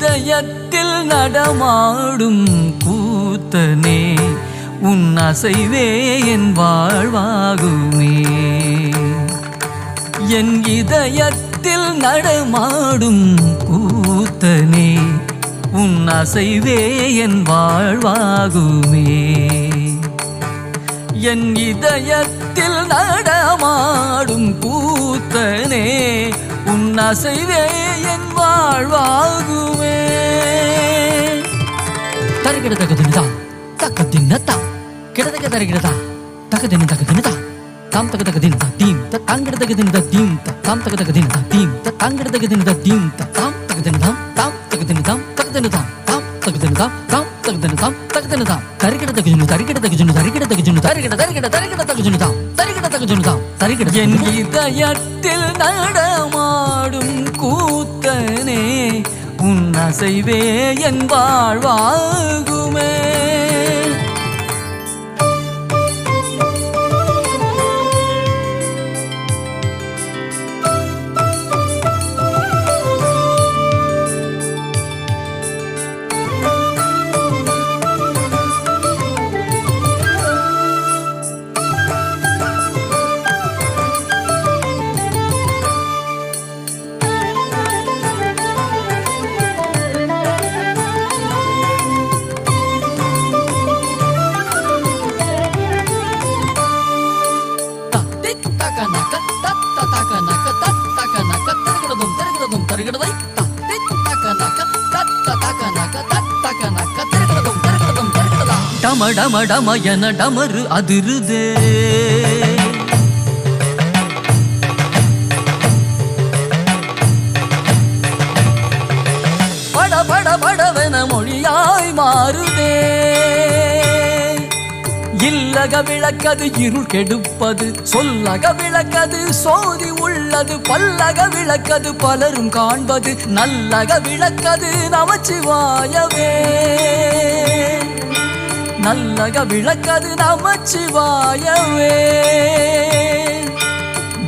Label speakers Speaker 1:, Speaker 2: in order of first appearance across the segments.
Speaker 1: இதயத்தில் நடமாடும் கூத்தனே உன் அசைவே என் வாழ்வாகுமே. என் இதயத்தில் நடமாடும் கூத்தனே உன் அசைவே என் வாழ்வாகுமே. என் இதயத்தில் நடமாடும் கூத்தனே உன் அசைவே வாழ்வாகுமே தருகிட தகுதினதா தக்க தின்னதா கிடதக்க தருகிறதா தக்க தின தக்க தினதா தாம் தக்க தக தினதா தீம் த தாங்கிட தக தினதா தீம் த தாம் தக்க தக தினதா தீம் த தாங்கிட தக தினதா தீம் த தாம் தக்க தினதாம் தாம் தக தினதாம் தக்க தினதாம் தாம் தக்க தினதாம் தாம் தக தினதாம் தக தினதாம் தருகிட தக்க ஜுனு தருகிட தக்க ஜுனு தருகிட தக்க ஜுனு தருகிட தருகிட தருகிட தக்க ஜுனு தாம் தருகிட தக்க ஜுனு தாம் தருகிட என் இதயத்தில் நடமாடும் கூத்தனே உன் அசைவே என் வாழ்வாகுமே. டம டமரு அதிருதே. பட பட படவென மொழியாய் மாறுதே. இல்லக விளக்கது இருள் கெடுப்பது சொல்லக விளக்கது சோதி உள்ளது பல்லக விளக்கது பலரும் காண்பது நல்லக விளக்கது நமச்சிவாயவே நல்லக விளக்கது நமச்சிவாயவே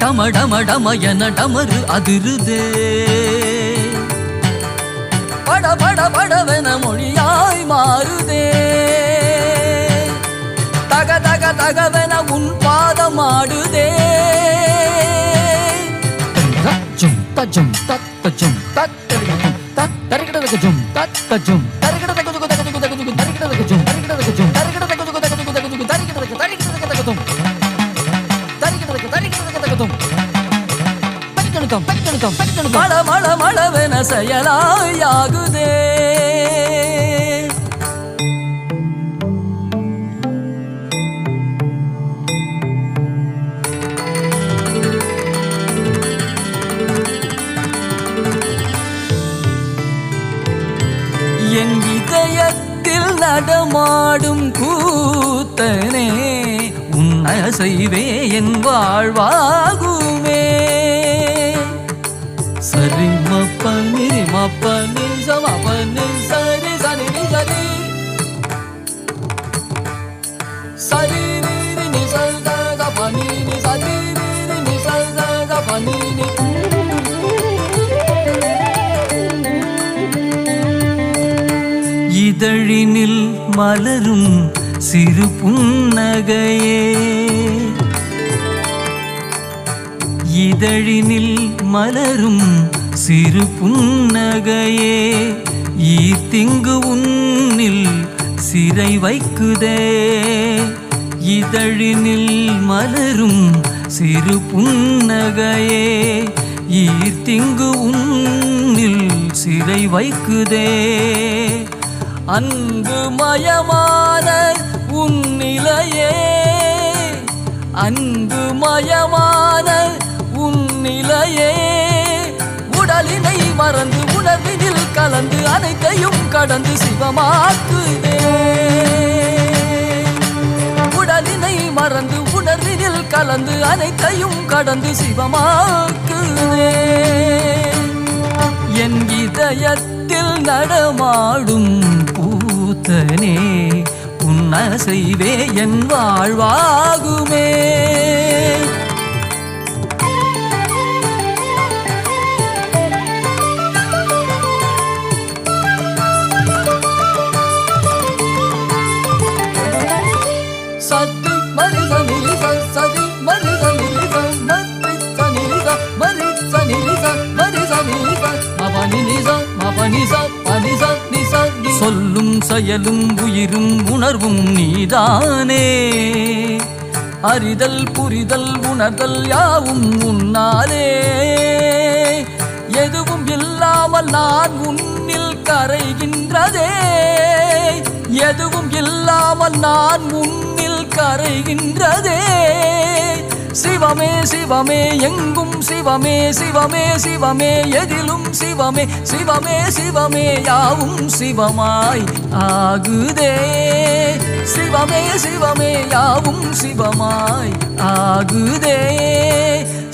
Speaker 1: டம டம டம என டமரு அதிருதே பட பட படவென மொழியாய் மாறுதே தக தக தகவென உன் பாதம் ஆடுதே ஜும் தஜும் தத்த ஜும் தத்தரிகடும் தத்தரிகடதக தரிகடதம் தரிகடதம் தரிகடதம் மழ மழ மழவென செயலாயாகுதே என் இதயத்தில் நடமாடும் கூத்தனே உன் அசைவே என் வாழ்வாகுமே நிரி மப்ப நிச மப்ப நி சரி சரி நி சரி சரி நிரி நி த ப நி நி நி த ப நி நி இதழினில் மலரும் சிறு புன்னகையே. இதழினில் மலரும் சிறு புன்னகையே ஈத்திங்கு உன்னில் சிறை வைக்குதே. இதழினில் மலரும் சிறு புன்னகையே ஈர்த்திங்கு உன்னில் சிறை வைக்குதே. அன்பு மயமான உன்னிலையே அன்பு மயமான உன்னிலையே உடலினை மறந்து உணர்வினில் கலந்து அனைத்தையும் கடந்து சிவமாக்குதே உடலினை மறந்து உணர்வினில் கலந்து அனைத்தையும் கடந்து சிவமாக்குதே என் இதயத்தில் நடமாடும் பூத்தனே உன்னசைவே என் வாழ்வாகுமே. சதி மருத நிலிச மரிச நிலிச மரிச நிலிச மரிச நிலிச மபனி நிச மபனிச பனிச நிச சொல்லும் செயலும் உயிரும் உணர்வும் நீதானே. அறிதல் புரிதல் உணர்தல் யாவும் உன்னாலே. எதுவும் இல்லாமல் நான் உன்னில் கரைகின்றதே. எதுவும் இல்லாமல் நான் உன் கரைகின்றதே சிவமே சிவமே எங்கும் சிவமே சிவமே சிவமே எதிலும் சிவமே சிவமே சிவமே யாவும் சிவமாய் ஆகுதே சிவமே சிவமே யாவும் சிவமாய் ஆகுதே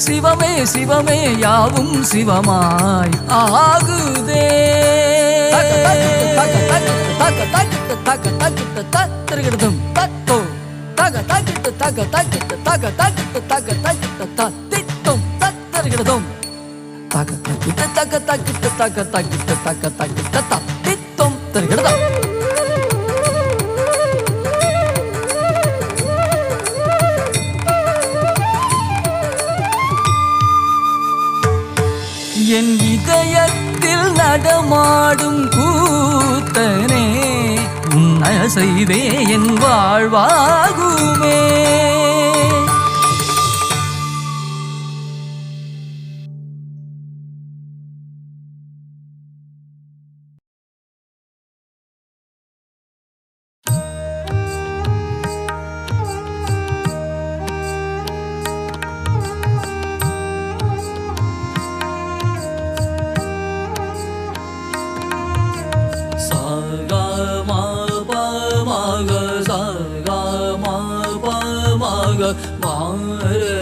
Speaker 1: சிவமே சிவமே யாவும் சிவமாய் ஆகுதே தருகிறதும் தத்தோ தக தக்க தக தகிட்டு தக தகிட்டு தக தகிட்டு தத்திட்டும் தத்தருகிறதும் தக தகிட்டு தக தகிட்டு தக தகிட்டு தக தகிட்டு தத்திட்டும் தருகிறதும் என் இதயத்தில் நடமாடும் உன் என் வாழ்வாகுமே. Bağır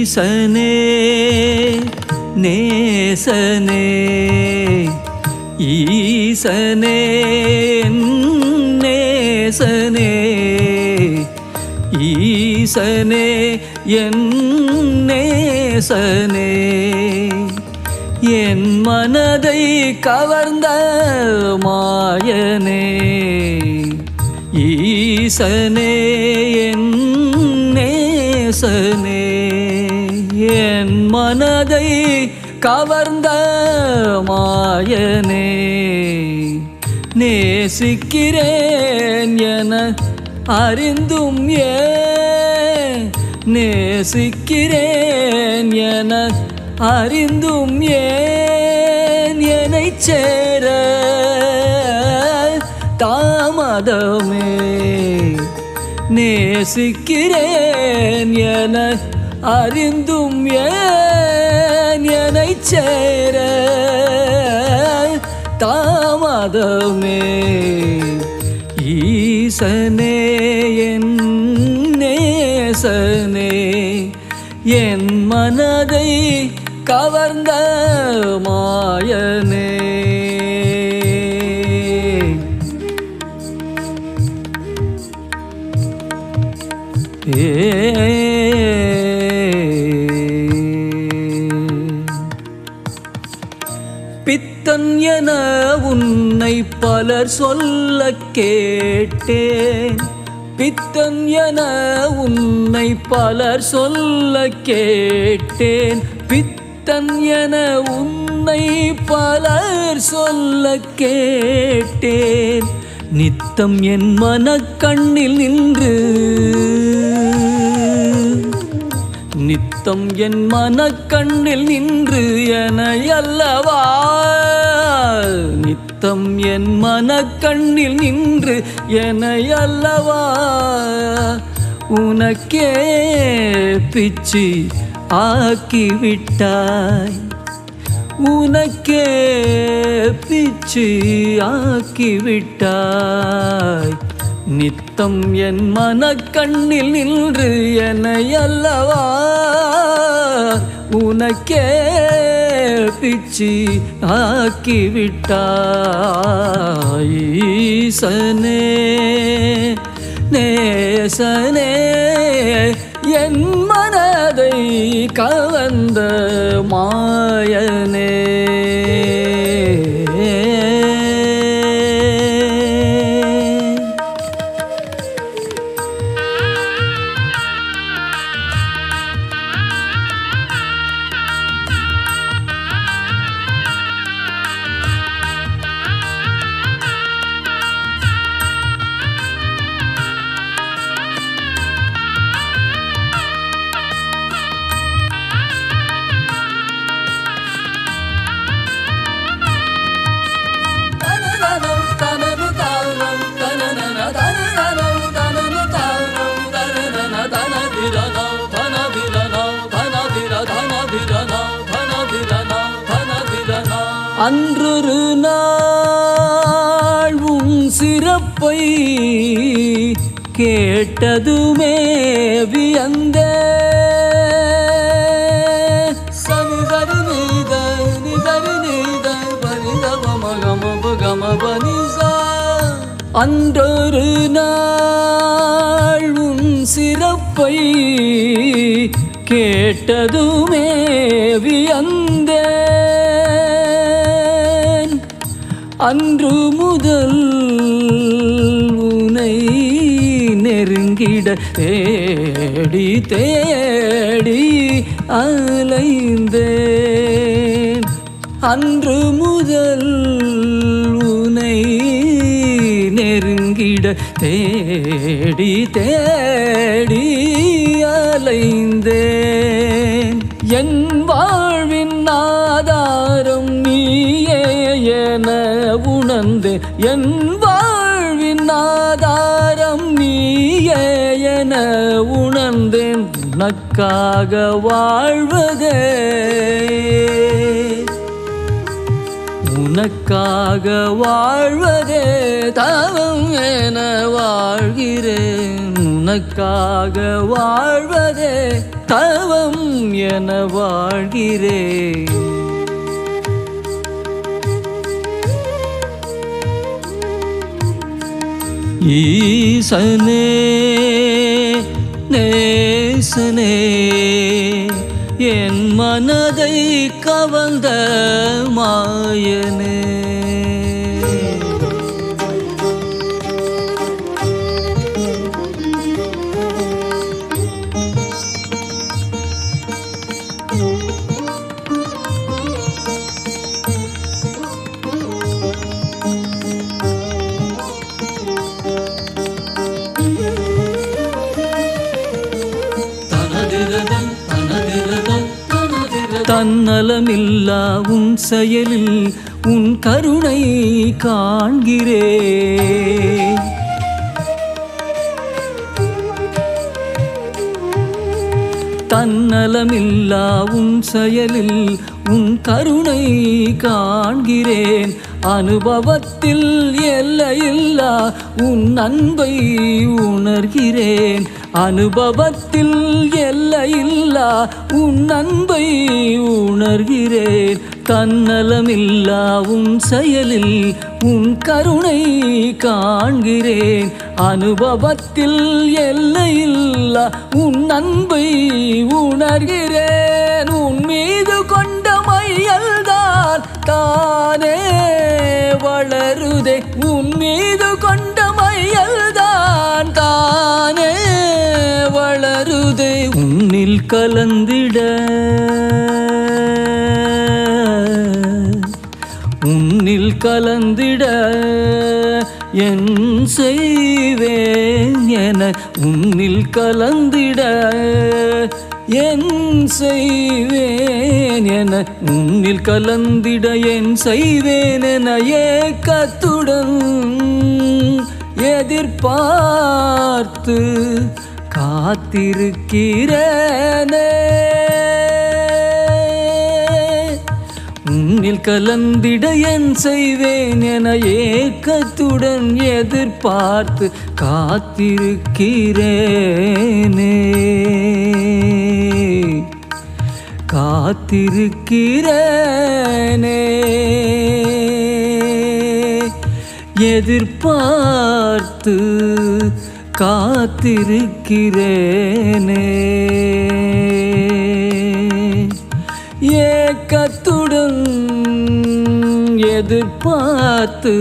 Speaker 1: ஈசனே நேசனே ஈசனே நேசனே ஈசனே என் நேசனே. என் மனதை கவர்ந்த மாயனே ஈசனே என் நேசனே. மனதை கவர்ந்த மாயனே நேசிக்கிறேன் என அறிந்தும் ஏன் நேசிக்கிறேன் என அறிந்தும் ஏன் என்னை சேர தாமதமே நேசிக்கிறேன் என அறிந்தும் ஏன் சேர தாமதமே. ஈசனே என் நேசனே என் மனதை கவர்ந்த மாயனே என உன்னை பலர் சொல்ல கேட்டேன். பித்தன் என உன்னை பலர் சொல்ல கேட்டேன். பித்தன் என உன்னை பலர் சொல்ல கேட்டேன். நித்தம் என் மனக்கண்ணில் நின்று நித்தம் என் மனக்கண்ணில் நின்று என அல்லவா நித்தம் என் மனக்கண்ணில் நின்று என அல்லவா? உனக்கே பிச்சு ஆக்கிவிட்டாய். உனக்கே பிச்சு ஆக்கிவிட்டாய். நித்தம் என் மனக்கண்ணில் நின்று என்னை அல்லவா? உனக்கே பிச்சி ஆக்கிவிட்டாயீசனே நேசனே என் மனதை கவர்ந்த மாயனே. அன்றொரு நாள் உன் சிறப்பை கேட்டதுமே வியந்த அன்றொரு நாள் உன் சிறப்பை கேட்டதுமே வியந்தேன் அன்று முதல் உனை நெருங்கிட தேடி தேடி அலைந்தேன். அன்று முதல் உனை நெருங்கிட தேடி தேடி அலைந்தேன். என் உணர்ந்தேன் என் வாழ்வின் ஆதாரம் நீயே என உணர்ந்தேன். உனக்காக வாழ்வதே. உனக்காக வாழ்வதே தவம் என வாழ்கிறேன். உனக்காக வாழ்வதே தவம் என வாழ்கிறேன். ஈசனே நேசனே என் மனதை கவந்த மாயனே. தன்னலமில்லா உன் செயலில் உன் கருணை காண்கிறே. தன்னலமில்லா உன் செயலில் உன் கருணை காண்கிறேன். அனுபவத்தில் எல்லையில்லா உன் அன்பை உணர்கிறேன். அனுபவத்தில் எல்லையில்லா உன் அன்பை உணர்கிறேன். தன்னலமில்லா உன் செயலில் உன் கருணை காண்கிறேன். அனுபவத்தில் எல்லையில்லா உன் அன்பை உணர்கிறேன். உன் மீது கொண்ட மையல்தான் தானே. வளருதே உன் மீது கொண்ட மையல்தான் தானே வளருதே. உன்னில் கலந்திட உன்னில் கலந்திட என் செய்வேன் என உன்னில் கலந்திட என் செய்வேன் என உன்னில் கலந்திட என் செய்வேன் என ஏக்கத்துடன் எதிர்பார்த்து காத்திருக்கிறேனே. உன்னில் கலந்திட என் செய்வேன் என ஏக்கத்துடன் எதிர்பார்த்து காத்திருக்கிறேனே. காத்திருக்கிறேனே. எதிர்பார்த்து காத்திருக்கிறேனே. ஏக்கத்துடன் எதிர்பார்த்து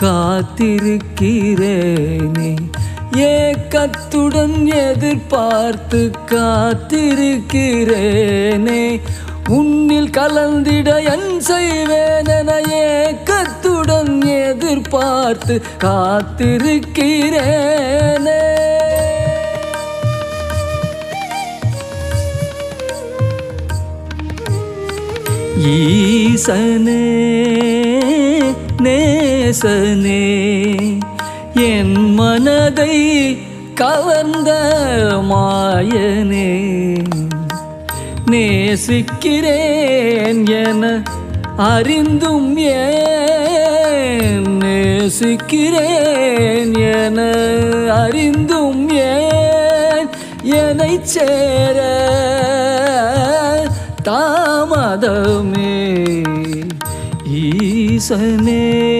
Speaker 1: காத்திருக்கிறேனே. ஏக்கத்துடன் எதிர்பார்த்து காத்திருக்கிறேனே. உன்னில் கலந்திட என் செய்வேனென ஏக்கத்துடன் எதிர்பார்த்து காத்திருக்கிறேனே. ஈசனே நேசனே என் மனதை கவர்ந்த மாயனே நேசிக்கிறேன் என அறிந்தும் ஏன் நேசிக்கிறேன் என அறிந்தும் ஏன் என்னை சேர தாமதமே. ஈசனே.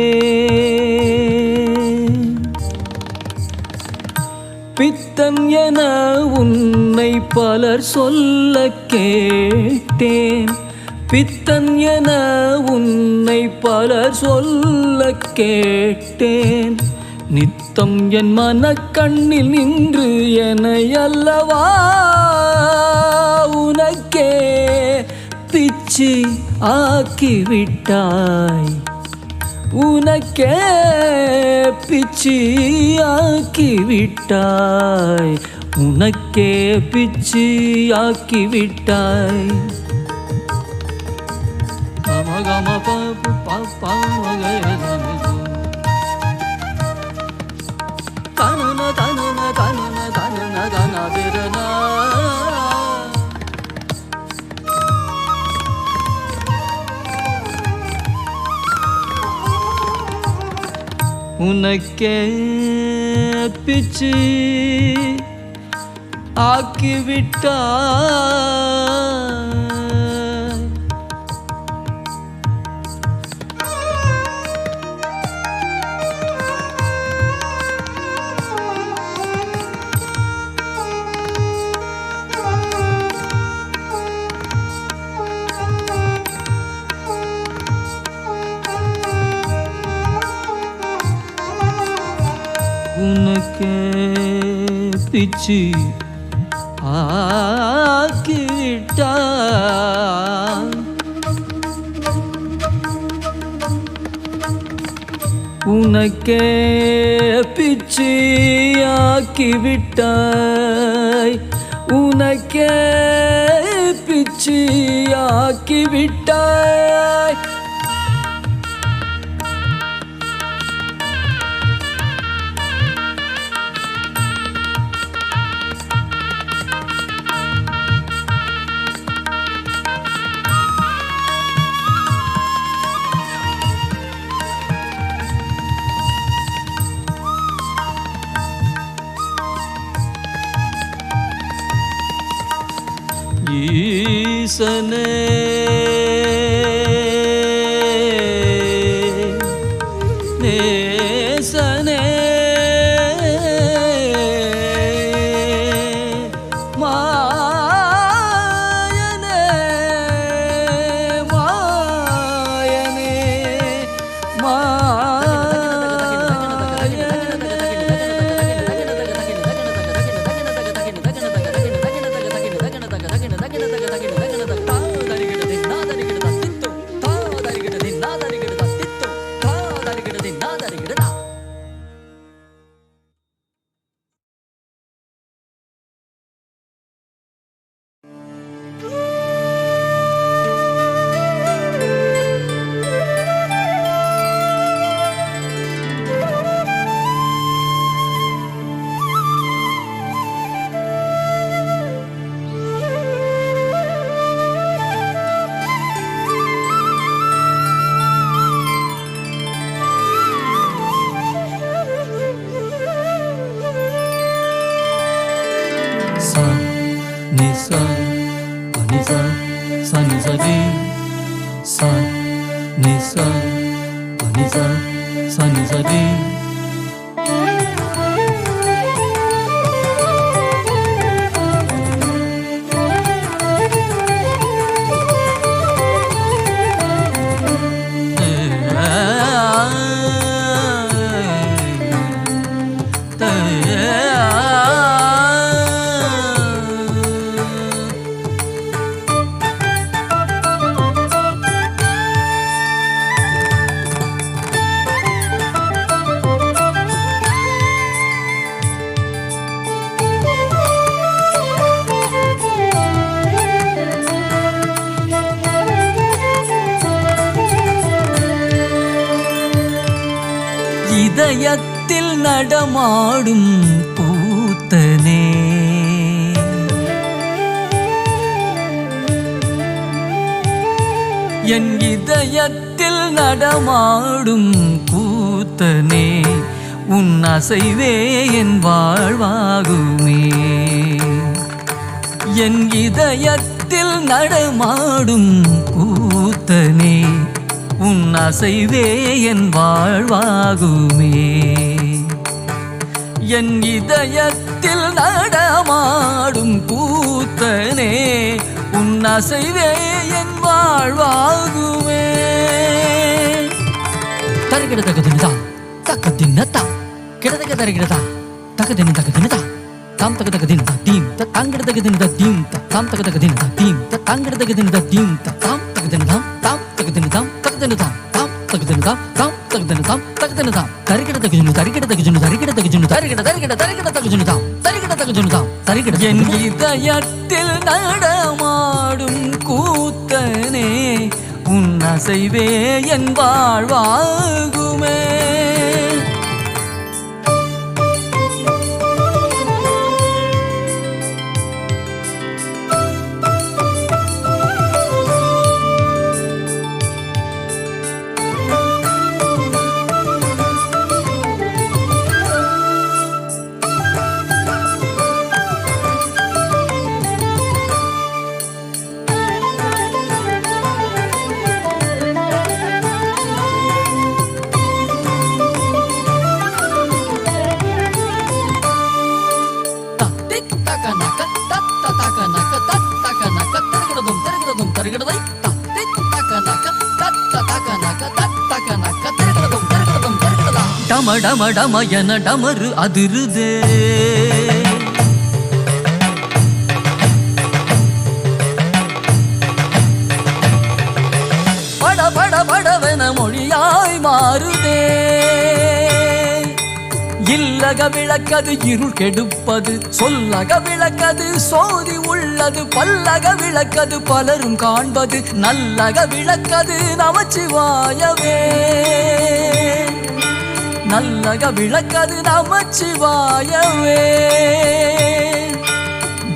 Speaker 1: பித்தன் என உன்னை பலர் சொல்ல கேட்டேன். பித்தன் என உன்னை பலர் சொல்ல கேட்டேன். நித்தம் என் மனக்கண்ணில் நின்று என அல்லவா உனக்கே பிச்சு ஆக்கிவிட்டாய். உனக்கே பிச்சியாக்கி விட்டாய் உனக்கே பிச்சியாக்கி விட்டாய் கம கம பப்பு பப்பா தனன உனக்கே பிச்சு ஆக்கிவிட்டா பிச்சு ஆக்கிவிட்டாய் உனக்கே பிச்சு ஆக்கிவிட்டாய். உனக்கே பிச்சு ஆக்கிவிட்டாய். ईसने பாடும் பூத்தனே. என் இதயத்தில் நடமாடும் கூத்தனே உன் அசைவே என் வாழ்வாகுமே. என் இதயத்தில் நடமாடும் கூத்தனே உன் அசைவே என் வாழ்வாகுமே. என் இதயத்தில் நடமாடும் கூத்தனே உன் அசைவே என் வாழ்வாகுமே.
Speaker 2: தரகிட தக தினதா தக்க தின்னத்தா கிடதக தரகிடதா தக்க தின தக தினதா தாம் தக தக தின தீம் த தாங்கிட தக தின தீம் த தாம் தக தக தின தீம் த தாங்கிட தக தின தீம் த தாம் தக தினதாம் தாம் தக தினதாம் தக தினதாம் தாம் தக தினதாம் தாம்
Speaker 1: என் இதயத்தில் நடமாடும் கூத்தனே உன் அசைவே என் வாழ்வாகுமே. டமடமடமயன டமரு அதிருதே. பட பட படவென மொழியாய் மாறுதே. இல்லக விளக்கது இருள் கெடுப்பது சொல்லக விளக்கது சோதி உள்ளது பல்லக விளக்கது பலரும் காண்பது நல்லக விளக்கது நமச்சிவாயவே நல்லக விளக்கது நமச்சிவாயவே